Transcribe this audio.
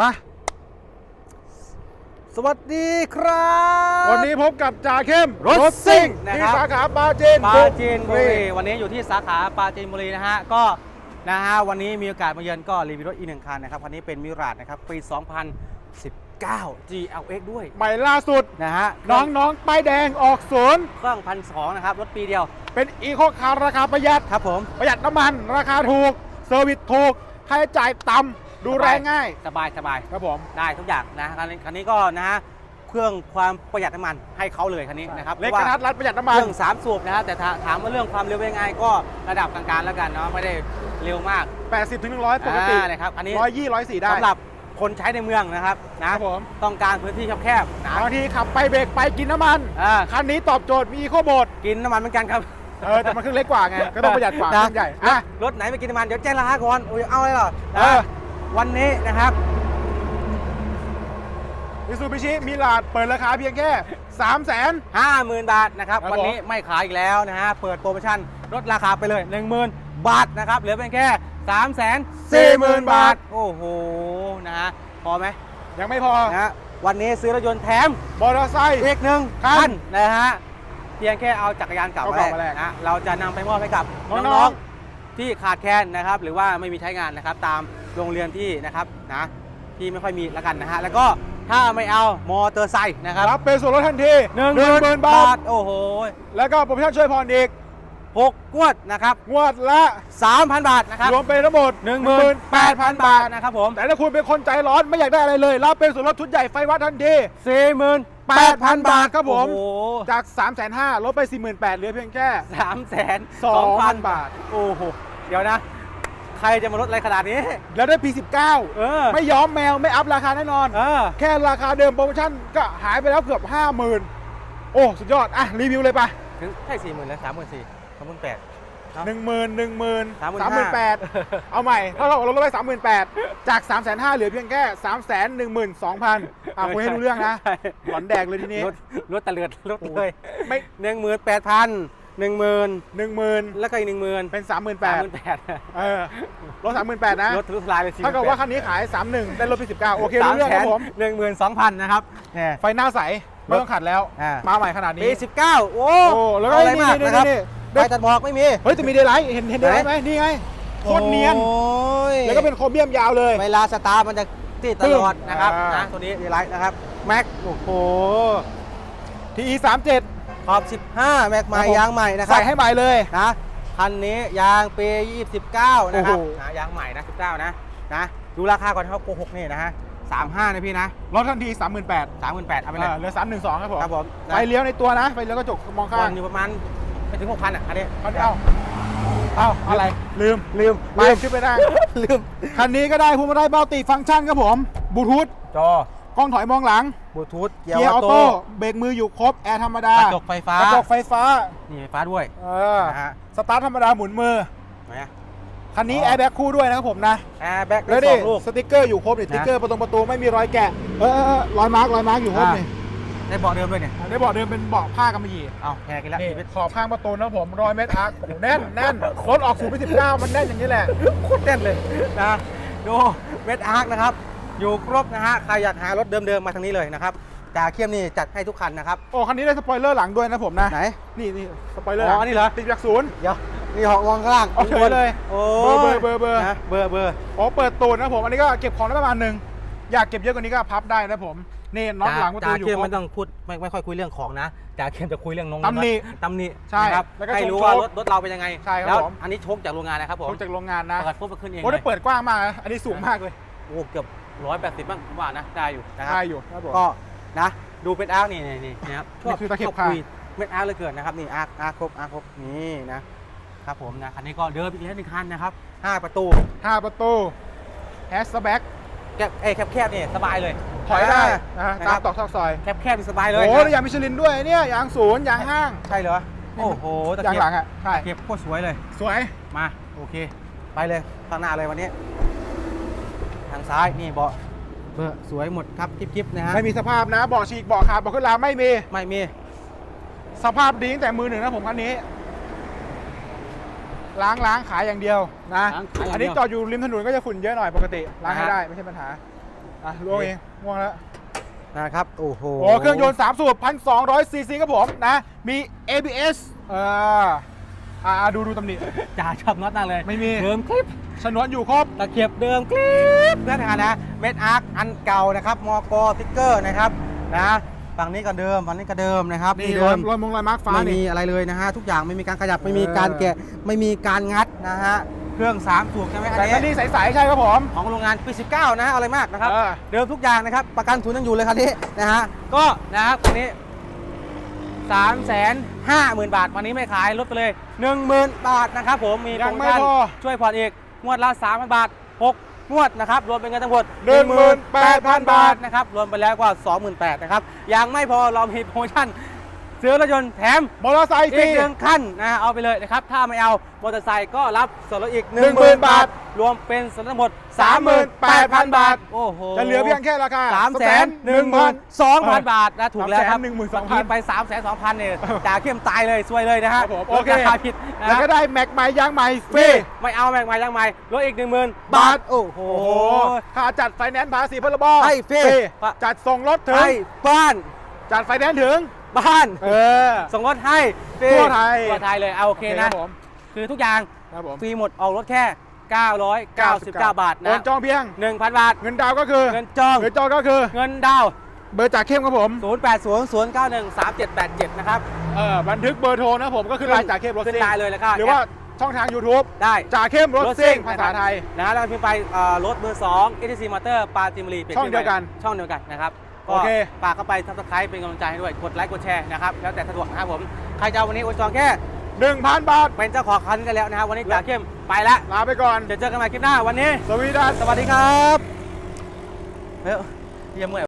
มาสวัสดีครับ วันนี้พบกับจ่าเข้มรถซิ่งนะที่ครับ สาขาปาจีนปราจีนบุรีวันนี้อยู่ที่สาขาปราจีนบุรีนะฮะก็นะฮะวันนี้มีโอกาสมาเยือนก็รีวิวรถอีกหนึ่งคันนะครับคันนี้เป็นมิราดนะครับปี 2019 GLX ด้วยใหม่ล่าสุด นะฮะน้องๆป้ายแดงออกศูนย์เครื่องพันสองนะครับรถปีเดียวเป็นอีโคคาร์ราคาประหยัด ครับผม ประหยัดน้ำมัน ราคาถูก เซอร์วิสถูกค่าใช้จ่ายต่ำ ดูแลง่าย สบายสบายครับผมได้ทุกอย่างนะคันนี้คันนี้ก็นะฮะเครื่องความประหยัดน้ำมันให้เขาเลยคันนี้นะครับเล็กพกราะระว่าทัดรัดประหยัดน้ำเคมันรื่องสามสูบนะฮะแต่ถาถามว่าเรื่องความเร็วเป็นยังไงก็ระดับกลางๆแล้วกันเนาะไม่ได้เร็วมาก 80ถึง100 ปกติอ่านะครับอันนี้ร้อยยี่ร้อยสี่ได้สำหรับคนใช้ในเมืองนะครับคนะรับผมต้องการพื้นที่แคบๆนะบางทีขับไปเบรกไปกินน้ำมันอ่าคันนี้ตอบโจทย์มีอีโคโหมดกินน้ำมันเหมือนกันครับเออแต่มันเครื่องเล็กกว่าไงก็ต้องประหยัดกว่าเครื่องใหญ่อะรถไหนไปกินน้ำมันเดี๋ยวแจ้งราคาก่อนโอ้ยเอาเลยเหรอเออนะ วันนี้นะครับมิซูบิชิมิลาดเปิดราคาเพียงแค่ 3 0 0 0 0 50,000 บาทนะครับ ครับวันนี้ไม่ขายอีกแล้วนะฮะ เปิดโปรโมชั่นลดราคาไปเลย 10,000 บาทนะครับ เหลือเพียงแค่ 3 4 0 0 0 0 บาท โอ้โห นะฮะ พอไหมยังไม่พอ นะฮะ วันนี้ซื้อรถยนต์แถม มอเตอร์ไซค์ อีกหนึ่งครับคันนะฮะ เพียงแค่เอาจักรยานเก่าเอามาเก่าแลกมาแลกนะเราจะนำไปมอบให้กับน้องๆน้องๆ ที่ขาดแคลนนะครับ หรือว่าไม่มีใช้งานนะครับ ตาม โรงเรียนที่นะครับนะที่ไม่ค่อยมีละกันนะฮะแล้วก็ถ้าไม่เอามอเตอร์ไซค์นะครับรับเป็นส่วนลดทันทีหนึ่งหมื่นบาท โอ้โห แล้วก็โปรโมชั่นช่วยผ่อนอีกหกงวดนะครับ งวดละสามพันบาทนะครับ รวมเป็นทั้งหมดหนึ่งหมื่นแปดพัน18,000 บาทนะครับผม แต่ถ้าคุณเป็นคนใจร้อนไม่อยากได้อะไรเลย รับเป็นส่วนลดชุดใหญ่ไฟวัดทันทีสี่หมื่นแปดพัน8,000 บาทครับผมโอ้โหจาก 3 5 0 0 0ลดไป 48,000เหลือเพียงแค่สามแสน2,000 บาท โอ้โห เดี๋ยวนะ ใครจะมาลดอะไรขนาดนี้ แล้วได้ P19 เออ ไม่ยอมแมวไม่อัพราคาแน่นอน เออ แค่ราคาเดิมโปรโมชั่นก็หายไปแล้วเกือบ 50,000 โอ้ สุดยอด อะ รีวิวเลยปะถึงใช่สี่หมื่นแล้วสามหมื่นสี่สามหมื่นแปด หนึ่งหมื่นหนึ่งหมื่นสามหมื่นสามหมื่นแปดเอาใหม่เท่ากับลดไปสามหมื่นแปดจากสามแสนห้าเหลือเพียงแค่สามแสนหนึ่งหมื่นสองพันอะคุยให้รู้เรื่องนะหลอนแดกเลยทีนี้ลดลดตะเลือดลดเลยไม่ หนึ่งหมื่นแปดพัน หนึ่งหมื่นหนึ่งหมื่นแล้วก็อีกหนึ่งหมื่นเป็นสามหมื่นแปสามดหมื่นแปดเออลดสามหมื่นแปดนะลดทะลุทลายเลยสี่ถ้าเกิดว่าคันนี้ขายสามหนึ่งได้ลดไปสิบเก้าโอเครู้เรื่องครับผมหนึ่งหมื่นสองพันนะครับเนี่ย ไฟหน้าใสไม่ต้องขัดแล้ว อ่ามาใหม่ขนาดนี้ปีสิบเก้าโอ้โอ้แล้วก็เอาอะไรนี่มากนี่นะครับนี่ไฟตัดหมอกไม่มี เฮ้ยแต่มีเดย์ไลท์เห็นเห็นเดย์ไลท์ไหมนี่ไงโคตรเนียน โอ้ยแล้วก็เป็นโครเมียมยาวเลย เวลาสตาร์ทมันจะติดตลอดนะครับอ่าน นะตัวนี้ดีไลท์นะครับ แม็กโอ้โห TE สามเจ็ด ขอบ 15 แม็กใหม่ครับผม ยางใหม่นะครัใส่ให้ใหม่เลย นะคันนี้ยางปี 29 นะครับโอ้โห นะยางใหม่นะ19 นะนะดูราคาก่อนครับโกหกนี่นะฮะ35 นะพี่นะลดทันทีสามหมื่นแปด38,000เอาไปเลยเหลือสามหนึ่งสองครับผมครับผมไฟเลี้ยวในตัวนะไฟเลี้ยวกระจกมองก่ข้าองนอยู่ประมาณไม่ถึง 6,000 อะคันนี้ คันนี้เอาเอาอะไรลืมลืมไปขึ้นไปได้ ลืมคันนี้ก็ได้พูดมาได้เบลติฟังก์ชันครับผมบลูทูธจอ กล้องถอยมองหลังบลูทูธเกียเกียร์ร์ออออโต้โต้เบรกมืออยู่ครบแอร์ธรรมดากระจกไฟฟ้ากระจกไฟฟ้านี่ไฟฟ้าด้วยเออนะฮะสตาร์ทธรรมดาหมุนมือไหนอะคันนี้อ๋อ แอร์แบ็กคู่ด้วยนะครับผมนะแอร์แบ็กแล้วได้สดิองลูก สติกเกอร์อยู่ครบนี่สติกเกอร์ประตูประตูไม่มีรอยแกะเออเออเออรอยมาร์กรอยมาร์กอยู่ครบอ่านี่ได้เบาะเดิมด้วยเนี่ย ได้เบอกเดิมเป็นเบาะผ้ากำมะหยี่ เอาแพงกันแล้วนี่ขอบข้างประตูนะครับผมรอยเมตรอาร์คโอ้โหแน่นแน่นรถออกศูนย์ไปสิบเก้ามันแน่นอย่างนี้แหละโคตรแน่นเลยนะดูเม็ดอาร์คนะครับ อยู่ครบนะฮะใครอยากหารถเดิมๆมาทางนี้เลยนะครับจ่าเข้มนี่จัดให้ทุกคันนะครับ โอ้ คันนี้ได้สปอยเลอร์หลังด้วยนะผมนะ ไหน นี่นี่สปอยเลอร์อ๋ออันนี้เหรอ ติดจากศูนย์เดี๋ยวนี่หอกวางข้างล่างเอาเฉยเลย โอ้เบอร์เบอร์เบอร์นะเบอร์เบอร์อ๋อ เปิดตูนนะผม อันนี้ก็เก็บของได้ประมาณหนึ่งอยากเก็บเยอะกว่านี้ก็พับได้นะผม นี่น็อตหลังประตูจ่าอยู่เข้มครบไม่ต้องพูดไม่ไม่ค่อยคุยเรื่องของนะจ่าเข้มจะคุยเรื่องนงตำหนิตำหนิใช่นะครับแล้วก็ให้รู้โชว์ว่ารถรถเราเป็นยังไง ใช่ครับแล้วผมอันนี้โชคจากโรงงานนะครับผมลงจากโรงงานนะประกันปุ๊บก็ขึ้นเองโอ้เลได้ยเปิดกว้างมากนะอันนี้สูงมากเลยโอ้เกือบ ร้อยแปดสิบบ้างผมว่านะได้อยู่นะครับได้อยู่ครับผมก็นะดูเป็นอาร์คนี่นี่นี่นะครับนี่คือตะเข็บชข้างคุยเป็นอาร์คเลยเกินนะครับนี่อาร์คอาร์คครบอาร์คครบนี่นะครับผมนะคันนี้ก็เดิมอีกแล้วหนึ่งคันนะครับห้าประตูห้าประตูแฮชแบ็กแคบเอ้ยแคบๆนี่สบายเลยถอยได้นะนะฮะคตามรับตอกซอกซอยแคบๆนี่สบายเลยโอ้นะแล้วยางมิชลินด้วยเนี่ยยางศูนย์ยางห้างใช่เหรอโอ้โหตะยางเกียหลับงอะใช่ตะเกียบโคตรสวยเลย สวยมาโอเค ไปเลยข้างหน้าเลยวันนี้ทางซ้ายนี่เบาะเบอร์สวยหมดครับจิ๊บๆนะฮะไม่มีสภาพนะเบาะฉีกเบาะขาดเบาะขึ้นลาไม่มีไม่มี สภาพดีตั้งแต่มือหนึ่งนะผมคันนี้ ล้างล้างขายอย่างเดียวนะล้างขายอย่างเดียว อันนี้จอดอยู่ริมถนนก็จะฝุ่นเยอะหน่อยปกติล้างให้นะฮะได้ไม่ใช่ปัญหาอะล่วงเองล่วงแล้ว นะครับโอ้โหโอ้เครื่องยนต์3สูบ1,200ซีซีครับผมนะ มี ABS เอ่ออ่าดูดูตำหนิ จ่าชอบน็อตมากเลยไม่มี เดิมคลิป ชนวนอยู่ครบตะเข็บเดิมคลิปนั่นนะนะเม็ดอาร์คอันเก่านะครับมอกอติ๊กเกอร์นะครับนะฝั่งนี้ก็เดิมฝั่งนี้ก็เดิมนะครับนี่รเดิอยมรอยมงรอยมาร์คฟ้าไม่นี่มีอะไรเลยนะฮะทุกอย่างไม่มีการขยับไม่มีเออการแกะไม่มีการงัดนะฮะเครื่อง3สูบใช่ไหมอันแต่นี้คันนี้ใสๆใช่ครับผม ของโรงงานปี 19 นะฮะเอาอะไรมากนะครับเออเดิมทุกอย่างนะครับ ประกันศูนย์ยังอยู่เลยคันนี้นะฮะก็นะครับคันนี้3ามแสนห้าหมื่นบาท วันนี้ไม่ขายลดไปเลย10,000บาทนะครับผมมีโปรยังโมไม่ชั่นพอช่วยผ่อนอีก งวดละ3,000บาท 6 งวดนะครับรวมเป็นเงินทั้งหมด18,000 บาทนะครับรวมไปแล้วกว่า28,000นะครับยังไม่พอเรามีโปรโมชั่น ซื้อรถยนต์แถมมอเตอร์ไซค์ฟอีรีกหนึ่งขั้นนะฮะเอาไปเลยนะครับ ถ้าไม่เอามอเตอร์ไซค์ก็รับส่วนลดอีก 10,000 10,000 บาทรวมเป็นส่วนลดทั้งหมด 38,000 บาท โอ้โหจะเหลือเพียงแค่ราคาสามแสนหนึ่งหมื่นสองพันบาทนะถูกแล้วครับ312,000เมื่กี้ไป3ามแสนสองพันเนี่ยจ่าเข้มตายเลยซวยเลยนะฮะครับผมโอเค ลดราคาผิดนะแล้วก็ได้แม็กใหม่ยางใหม่ฟรี ไม่เอาแม่งใหม่ยังใหม่ลดอีกหนึ่งหมื่นบาทโอ้โห โอ้โหค่าจัดไฟแนนซ์ภาษีพรบให้ฟรี จัดส่งรถถึงให้บ้าน จัดไฟแนนซ์ถึง บ้าน เออ ส่งรถให้ฟรีทั่วไทยทั่วไทยเลยเอาโอเคคนะรับผมคือทุกอย่างครับผมฟรีหมดออกรถแค่ 999 บาทโอนะนจองเพียง 1,000 บาท เงินดาวน์ก็คือ เงินจอง เงินจองก็คือ เงินดาวน์เบอร์จากเข้มครับผม 0800913787 นะครับ เออบันทึกเบอร์โทรนะผมก็คือไลน์จากเข้มรถขึ้นซิ่งไลน์เลยแล้วก็หรือว่าช่องทาง YouTube ได้จากเข้มรถซิ่งภาษาไทยนะฮะแล้วก็พิมพ์ไปเอ่อรถเบอร์2 ATC Motor ปาจิมรีปลี่ช่องเดียวกัน ช่องเดียวกันนะครับ โอเค ฝากเข้าไปทับสไครป์เป็นกำลังใจให้ด้วย กดไลค์กดแชร์นะครับ แล้วแต่สะดวกนะครับผม ใครจะเอาวันนี้โอนจองแค่1,000บาท เป็นเจ้าของคันกันแล้วนะครับวันนี้จ่าเข้มไปแล้วลาไปก่อนเดี๋ยวเจอกันใหม่คลิปหน้าวันนี้ สวีดัสสวัสดีครับเฮ้ยเยี่ยมเมื่อย